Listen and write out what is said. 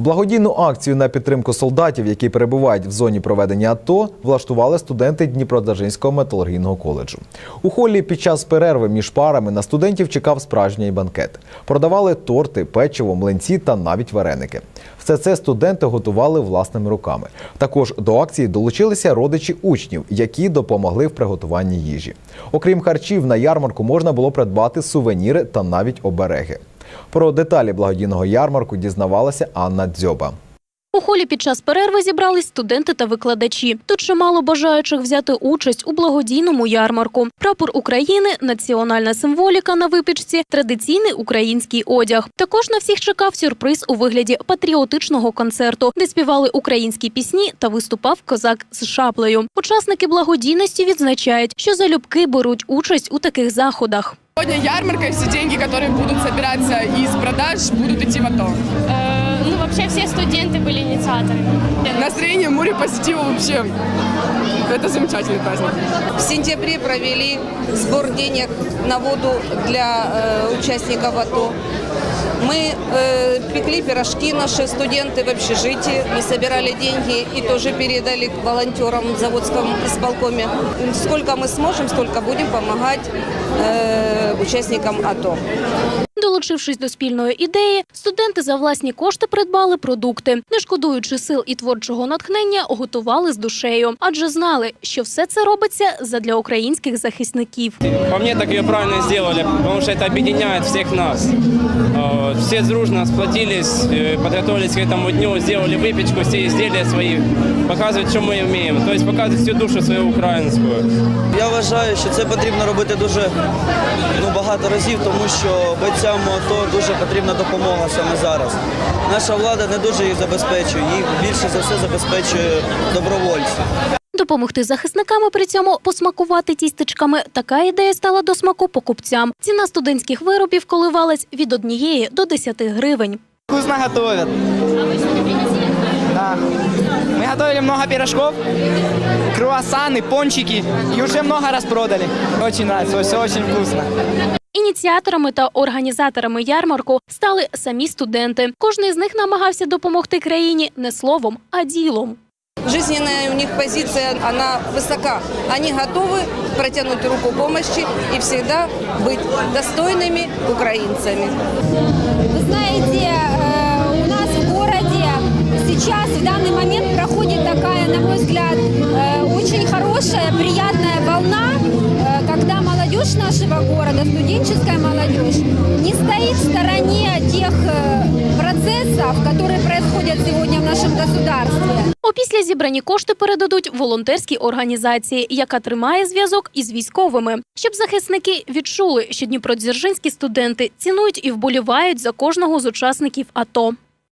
Благодійну акцію на підтримку солдатів, які перебувають в зоні проведення АТО, влаштували студенти Дніпродзержинського металургійного коледжу. У холі під час перерви між парами на студентів чекав справжній банкет. Продавали торти, печиво, млинці та навіть вареники. Все це студенти готували власними руками. Також до акції долучилися родичі учнів, які допомогли в приготуванні їжі. Окрім харчів, на ярмарку можна було придбати сувеніри та навіть обереги. Про деталі благодійного ярмарку дізнавалася Анна Дзьоба. У холі під час перерви зібрались студенти та викладачі. Тут чимало бажаючих взяти участь у благодійному ярмарку. Прапор України, національна символіка на випічці, традиційний український одяг. Також на всіх чекав сюрприз у вигляді патріотичного концерту, де співали українські пісні та виступав козак з шаплею. Учасники благодійності відзначають, що залюбки беруть участь у таких заходах. Сегодня ярмарка, и все деньги, которые будут собираться из продаж, будут идти в АТО. Э, Ну, вообще все студенты были инициаторами. Настроение, море позитива вообще. Это замечательный праздник. В сентябре провели сбор денег на воду для э, участников АТО. Мы э, пекли пирожки, наши студенты в общежитии. Мы собирали деньги и тоже передали волонтерам в заводском исполкоме. Сколько мы сможем, столько будем помогать э, участникам АТО. Долучившись до спільної ідеї, студенти за власні кошти придбали продукти, не шкодуючи сил і творчого натхнення, готували з душею, адже знали, що все це робиться задля українських захисників. По мне так ее правильно сделали, потому что это объединяет всех нас. Э, Все дружно сплотились, э, подготовились к этому дню, сделали выпечку, все изделия свои, показывают, что мы умеем, то есть показывают всю душу свою украинскую. Я вважаю, що це потрібно робити дуже ну, багато разів, тому що бойцям АТО дуже потрібна допомога саме зараз. Наша влада не дуже їх забезпечує, їх більше за все забезпечує добровольці. Допомогти захисникам при цьому посмакувати тістечками. Така ідея стала до смаку покупцям. Ціна студентських виробів коливалась від однієї до 10 гривень. Вкусно готовят. Да. Мы готовили много пирожков, круассаны, пончики и уже много раз продали. Очень нравится, все очень вкусно. Ініціаторами та організаторами ярмарку стали самі студенти. Кожний з них намагався допомогти країні не словом, а ділом. Жизненная у них позиция, она высока. Они готовы протянуть руку помощи и всегда быть достойными украинцами. Вы знаете, э, у нас в городе сейчас в данный момент проходит такая, на мой взгляд, э, очень хорошая, приятная нашего города, студенческая молодежь, не стоит в стороне тех э, процессов, которые происходят сегодня в нашем государстве. Опісля зібрані кошти передадуть волонтерській організації, яка тримає зв'язок із військовими, щоб захисники відчули, що дніпродзержинські студенти цінують і вболівають за кожного з учасників АТО.